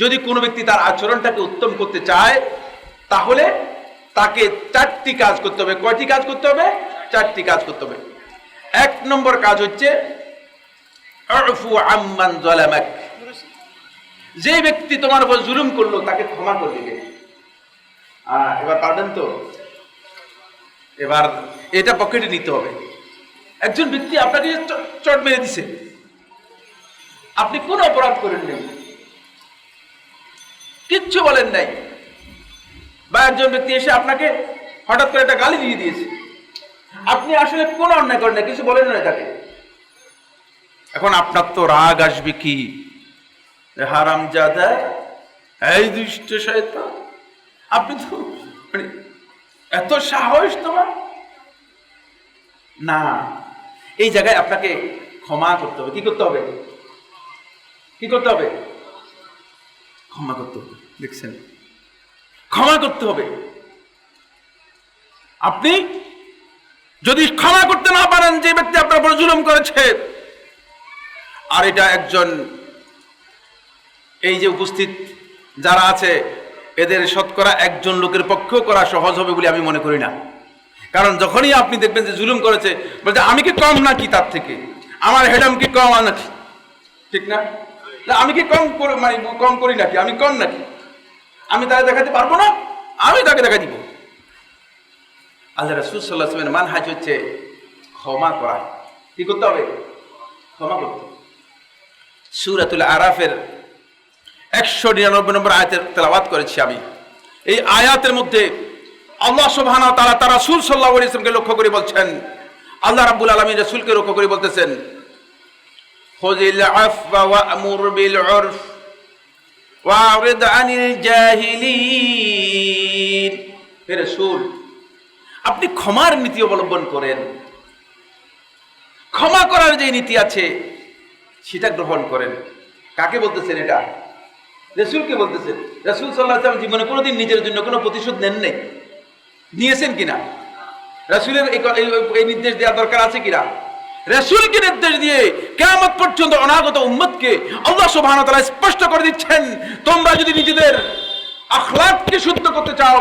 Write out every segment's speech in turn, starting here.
যদি কোনো ব্যক্তি তার আচরণটাকে উত্তম করতে চায়, তাহলে তাকে চারটি কাজ করতে হবে। কয়টি কাজ করতে হবে? চারটি কাজ করতে হবে। এক নম্বর কাজ হচ্ছে যে ব্যক্তি তোমার উপর জুলুম করল, তাকে ক্ষমা করে দিবে। এবার পারবেন তো? এবার এটা পকেটে নিতে হবে। একজন ব্যক্তি আপনাকে চট মেরে দিছে। আপনি কোন অপরাধ করেন নাই কিচ্ছু বলেন নাই। বা একজন ব্যক্তি এসে আপনাকে হঠাৎ করে একটা গালি দিয়ে দিয়েছে। আপনি আসলে কোন অন্যায় করেন না কিছু বলেন না তাকে। এখন আপনার তো রাগ আসবে কি? হারাম জাদা, এই দুষ্ট শয়তান। আপনি তো মানে এত সাহস তোমার। না, এই জায়গায় আপনাকে ক্ষমা করতে হবে। কি করতে হবে? কি করতে হবে? ক্ষমা করতে হবে। দেখছেন। ক্ষমা করতে হবে। আপনি যদি ক্ষমা করতে না পারেন, যে ব্যক্তি আপনার উপর জুলুম করেছে, আর এটা একজন এই যে উপস্থিত যারা আছে, এদের শতকরা একজন লোকের পক্ষেও করা সহজ হবে বলে আমি মনে করি না। কারণ যখনই আপনি দেখবেন যে জুলুম করেছে, বলতে আমি কি কম নাকি তার থেকে? আমার হেডাম কি কম নাকি ঠিক না? আমি কি কম মানে কম করি নাকি? আমি কম নাকি? আমি তাকে দেখাতে পারব না, আমি তাকে দেখা দিব। আল্লাহ রাসুল সাল্লাহ আসলামের মানহাজ হচ্ছে ক্ষমা করা। কি করতে হবে? ক্ষমা করতে সুরাতুল আরাফের একশো নিরানব্বই নম্বর আয়াতের তেলাওয়াত করেছি আমি। এই আয়াতের মধ্যে আল্লাহ সুবহানাহু তারা তারা রাসূল সাল্লাল্লাহু আলাইহি ওয়াসাল্লামকে লক্ষ্য করে বলছেন, আল্লাহ রাব্বুল আলামিন রাসূলকে লক্ষ্য করে বলতেছেন খুযিল আফওয়া ওয়া'মুর বিল উরফ। ওয়া'রিদ আনিল জাহিলিন হে রাসূল, আপনি ক্ষমার নীতি অবলম্বন করেন। ক্ষমা করার যে নীতি আছে, সেটা গ্রহণ করেন। কাকে বলতেছেন এটা? রসুলকে বলতেছেন। রসুল সাল্লাহ জীবনে কোনোদিন নিজের জন্য কোনো প্রতিশোধ নেন নাই। নিয়েছেন কিনা? রসুলের এই নির্দেশ দেওয়া দরকার আছে কিনা? রসুলকে নির্দেশ দিয়ে কেমন পর্যন্ত অনাগত উম্মতকে আল্লাহ তাআলা স্পষ্ট করে দিচ্ছেন, তোমরা যদি নিজেদের আখলাককে শুদ্ধ করতে চাও,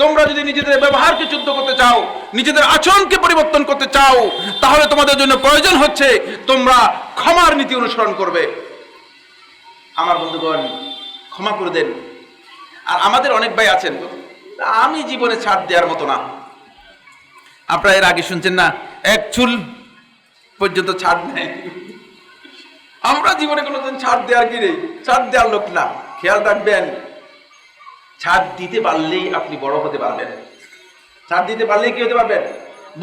তোমরা যদি নিজেদের ব্যবহারকে শুদ্ধ করতে চাও, নিজেদের আচরণকে পরিবর্তন করতে চাও, তাহলে তোমাদের জন্য প্রয়োজন হচ্ছে তোমরা ক্ষমার নীতি অনুসরণ করবে। আমার বন্ধুগণ, ক্ষমা করে দেন। আর আমাদের অনেক ভাই আছেন, আমি জীবনে ছাড় দেওয়ার মতো না। আপনারা এর আগে শুনছেন না, এক চুল পর্যন্ত ছাড় নেই আমরা জীবনে কোনোদিন ছাড় দেওয়ার কি নেই? ছাড় দেওয়ার লোক না। খেয়াল রাখবেন, ছাড় দিতে পারলেই আপনি বড় হতে পারবেন। ছাড় দিতে পারলেই কি হতে পারবেন?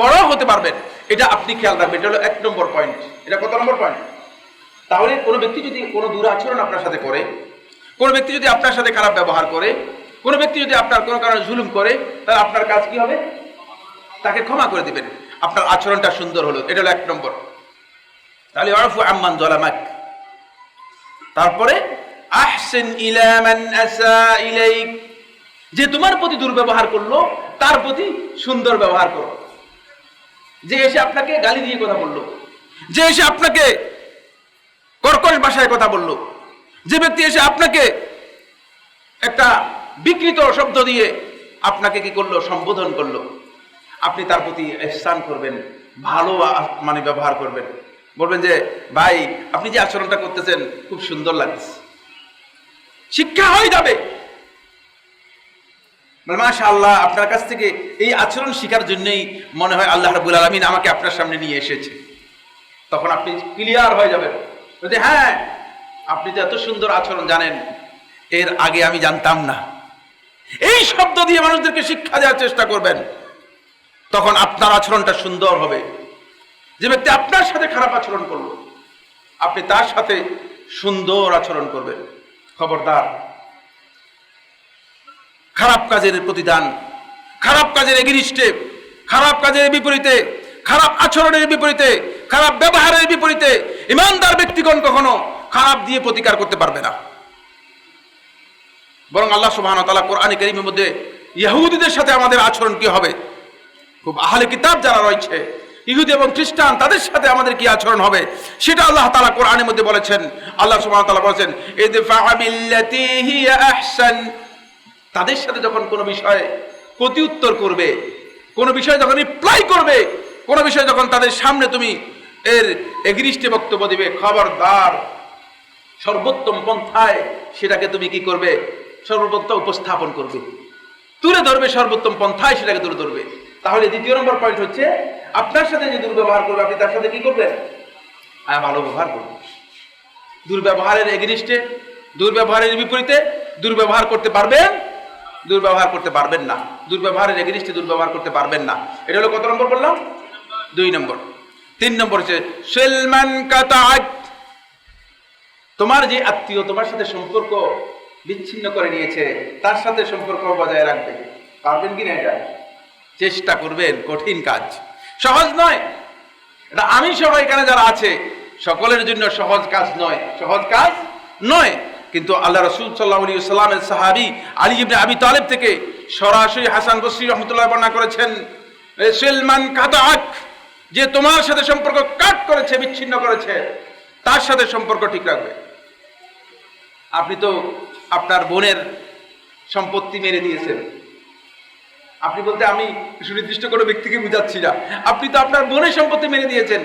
বড় হতে পারবেন। এটা আপনি খেয়াল রাখবেন। এটা হলো এক নম্বর পয়েন্ট এটা কত নম্বর পয়েন্ট তাহলে কোনো ব্যক্তি যদি কোনো দুরাচরণ আপনার সাথে করে, কোনো ব্যক্তি যদি আপনার সাথে খারাপ ব্যবহার করে, কোনো ব্যক্তি যদি আপনার কোনো কারণে জুলুম করে, তাহলে আপনার কাজ কি হবে? তাকে ক্ষমা করে দিবেন। আপনার আচরণটা সুন্দর হলো, এটা হলো এক নম্বর। তাহলে অরফু আম্মান জলামাক। তারপরে, আহসিন ইলা মান আসা ইলাইক। যে তোমার প্রতি দুর্ব্যবহার করল, তার প্রতি সুন্দর ব্যবহার করো। যে এসে আপনাকে গালি দিয়ে কথা বলল, যে এসে আপনাকে কর্কশ ভাষায় কথা বলল, যে ব্যক্তি এসে আপনাকে একটা বিকৃত শব্দ দিয়ে আপনাকে কি করল, সম্বোধন করল আপনি তার প্রতি স্থান করবেন, ভালো মানে ব্যবহার করবেন। বলবেন যে, ভাই, আপনি যে আচরণটা করতেছেন, খুব সুন্দর লাগছে শিক্ষা হয়ে যাবে। মাশা আল্লাহ আপনার কাছ থেকে এই আচরণ শিখার জন্যই মনে হয় আল্লাহ রাবুল আলমিন আমাকে আপনার সামনে নিয়ে এসেছে। তখন আপনি ক্লিয়ার হয়ে যাবেন। বলতে হ্যাঁ আপনি তো এত সুন্দর আচরণ জানেন, এর আগে আমি জানতাম না। এই শব্দ দিয়ে মানুষদেরকে শিক্ষা দেওয়ার চেষ্টা করবেন। তখন আপনার আচরণটা সুন্দর হবে। যে ব্যক্তি আপনার সাথে খারাপ আচরণ করল, আপনি তার সাথে সুন্দর আচরণ করবেন। খবরদার। খারাপ কাজের প্রতিদান, খারাপ কাজের এগিনিস্টে, খারাপ কাজের বিপরীতে, খারাপ আচরণের বিপরীতে, খারাপ ব্যবহারের বিপরীতে, ইমানদার ব্যক্তিগণ কখনো খারাপ দিয়ে প্রতিকার করতে পারবে না। বরং আল্লাহ সুবহানাহু ওয়া তাআলা কোরআনে কারীমের মধ্যে ইহুদিদের সাথে আমাদের আচরণ কি হবে? খুব আহলে কিতাব যারা রয়েছে, ইহুদি এবং খ্রিস্টান, তাদের সাথে আমাদের কি আচরণ হবে? সেটা আল্লাহ তালা কোরআনের মধ্যে বলেছেন। আল্লাহ সুবহানাহু ওয়া তাআলা বলেছেন তাদের সাথে যখন কোনো বিষয়ে প্রতি উত্তর করবে, কোনো বিষয়ে যখন রিপ্লাই করবে, কোনো বিষয়ে যখন তাদের সামনে তুমি এর এগরিস্টে বক্তব্য দিবে, খবরদার, সর্বোত্তম পন্থায় সেটাকে তুমি কি করবে? সর্বোত্তম উপস্থাপন করবে। তুলে ধরবে সর্বোত্তম পন্থায় সেটাকে তুলে ধরবে। তাহলে দ্বিতীয় নম্বর পয়েন্ট হচ্ছে, আপনার সাথে যে দুর্ব্যবহার করবে, আপনি তার সাথে কি করবেন? ভালো ব্যবহার করবেন দুর্ব্যবহারের এগেনিস্টে দুর্ব্যবহারের বিপরীতে দুর্ব্যবহার করতে পারবেন, দুর্ব্যবহার করতে পারবেন না। দুর্ব্যবহারের এগেনিস্টে দুর্ব্যবহার করতে পারবেন না। এটা হলো কত নম্বর বললাম? দুই নম্বর। তিন নম্বর হচ্ছে, সেলমান কাতাক তোমার যে আত্মীয় তোমার সাথে সম্পর্ক বিচ্ছিন্ন করে নিয়েছে, তার সাথে সম্পর্ক বজায় রাখবে। পারবেন কি না এটা? চেষ্টা করবেন, কঠিন কাজ। সহজ নয়। এটা আমি সহ এখানে যারা আছে, সকলের জন্য সহজ কাজ নয়। সহজ কাজ নয়। কিন্তু আল্লাহ রসুল সাল্লাহ আলী সাল্লামের সাহাবি আলী ইবনে আবি তালেব থেকে সরাসরি হাসান বসরি রহমতুল্লাহ বর্ণনা করেছেন সেলমান কাতাক যে তোমার সাথে সম্পর্ক কাট করেছে, বিচ্ছিন্ন করেছে, তার সাথে সম্পর্ক ঠিক রাখবে। আপনি তো আপনার বোনের সম্পত্তি মেরে দিয়েছেন আপনি বলতে আমি সুনির্দিষ্ট কোনো ব্যক্তিকে বুঝাচ্ছি না। আপনি তো আপনার বোনের সম্পত্তি মেনে দিয়েছেন।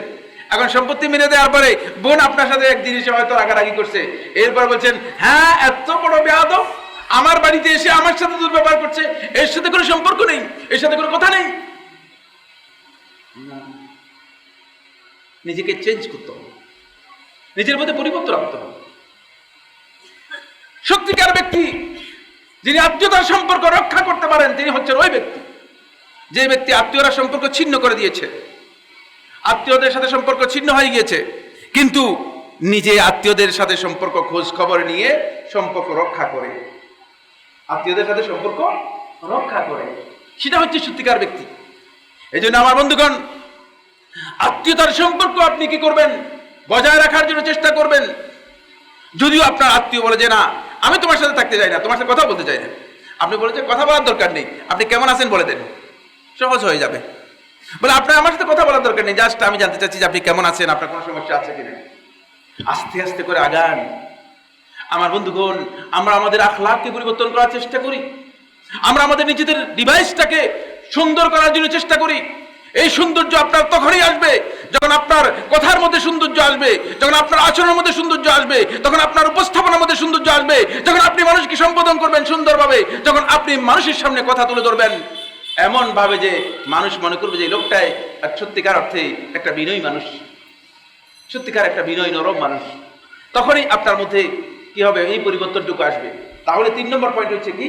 এখন সম্পত্তি মেনে দেওয়ার পরে বোন আপনার সাথে এক জিনিসে হয়তো রাগারাগি করছে। এরপর বলছেন হ্যাঁ এত বড় বেয়াদব। আমার বাড়িতে এসে আমার সাথে দুর্ব্যবহার করছে। এর সাথে কোনো সম্পর্ক নেই। এর সাথে কোনো কথা নেই। নিজেকে চেঞ্জ করতে হবে। নিজের মধ্যে পরিবর্তন আনতে হবে। সত্যিকার ব্যক্তি যিনি আত্মীয়তার সম্পর্ক রক্ষা করতে পারেন, তিনি হচ্ছেন ওই ব্যক্তি। যে ব্যক্তি আত্মীয়রা সম্পর্ক ছিন্ন করে দিয়েছে, আত্মীয়দের সাথে সম্পর্ক ছিন্ন হয়ে গিয়েছে, কিন্তু নিজে আত্মীয়দের সাথে সম্পর্ক, খোঁজ খবর নিয়ে সম্পর্ক রক্ষা করে। আত্মীয়দের সাথে সম্পর্ক রক্ষা করে। সেটা হচ্ছে সত্যিকার ব্যক্তি। এই জন্য আমার বন্ধুগণ, আত্মীয়তার সম্পর্ক আপনি কি করবেন? বজায় রাখার জন্য চেষ্টা করবেন। যদিও আপনার আত্মীয় বলে যে, না আমি তোমার সাথে থাকতে চাই না, তোমার সাথে কথা বলতে চাই না। আপনি বলে যে কথা বলার দরকার নেই। আপনি কেমন আছেন বলে দেন। সহজ হয়ে যাবে। বলে, আপনার, আমার সাথে কথা বলার দরকার নেই। জাস্ট আমি জানতে চাচ্ছি যে আপনি কেমন আছেন? আপনার কোনো সমস্যা আছে কিনা? আস্তে আস্তে করে আগান। আমার বন্ধুগণ, আমরা আমাদের আখলাককে পরিবর্তন করার চেষ্টা করি। আমরা আমাদের নিজেদের ডিভাইসটাকে সুন্দর করার জন্য চেষ্টা করি। এই সৌন্দর্য আপনার তখনই আসবে যখন আপনার কথার মধ্যে সৌন্দর্য আসবে, যখন আপনার আচরণের মধ্যে সৌন্দর্য আসবে তখন আপনার উপস্থাপনার মধ্যে সৌন্দর্য আসবে, যখন আপনি মানুষকে সম্বোধন করবেন সুন্দরভাবে, যখন আপনি মানুষের সামনে কথা তুলে ধরবেন এমন ভাবে যে মানুষ মনে করবে যে লোকটাই সত্যিকার অর্থে একটা বিনয়ী মানুষ, সত্যিকার একটা বিনয় নরম মানুষ। তখনই আপনার মধ্যে কি হবে? এই পরিবর্তনটুকু আসবে। তাহলে তিন নম্বর পয়েন্ট হচ্ছে কি?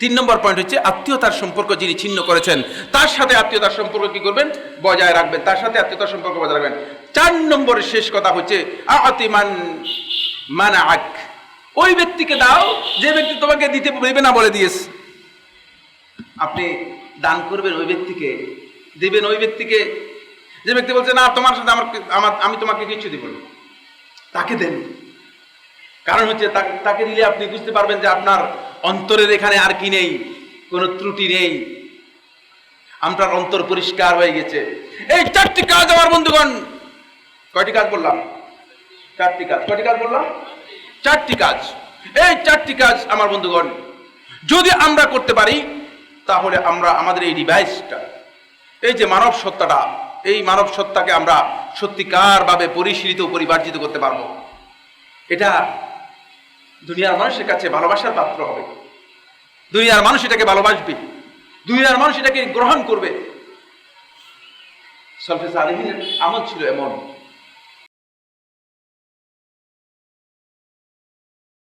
তিন নম্বর পয়েন্ট হচ্ছে আত্মীয়তার সম্পর্ক যিনি ছিন্ন করেছেন, তার সাথে আত্মীয়তার সম্পর্ক কি করবেন? বজায় রাখবেন, তার সাথে আত্মীয়তার সম্পর্ক বজায় রাখবেন। চার নম্বরের শেষ কথা হচ্ছে ওই ব্যক্তিকে দাও, যে ব্যক্তি তোমাকে দিতে দেবে না বলে দিয়েছে। আপনি দান করবেন ওই ব্যক্তিকে, দেবেন ওই ব্যক্তিকে। যে ব্যক্তি বলছে, না, তোমার সাথে আমার আমার আমি তোমাকে কিছু দিব না। তাকে দেন। কারণ হচ্ছে তাকে দিলে আপনি বুঝতে পারবেন যে আপনার অন্তরের এখানে আর কি নেই? কোনো ত্রুটি নেই। আপনার অন্তর পরিষ্কার হয়ে গেছে। এই চারটি কাজ আমার বন্ধুগণ। কয়টি কাজ বললাম? চারটি কাজ। কয়টি কাজ বললাম? চারটি কাজ। এই চারটি কাজ আমার বন্ধুগণ, যদি আমরা করতে পারি, তাহলে আমরা আমাদের এই ডিভাইসটা এই যে মানব সত্তাটা, এই মানব সত্তাকে আমরা সত্যিকারভাবে পরিশীলিত ও পরিমার্জিত করতে পারব। এটা দুনিয়ার মানুষের কাছে ভালোবাসার পাত্র হবে। দুনিয়ার মানুষ এটাকে ভালোবাসবে। দুনিয়ার মানুষ এটাকে গ্রহণ করবে। সলফেজ আলমিনের আমল ছিল এমন।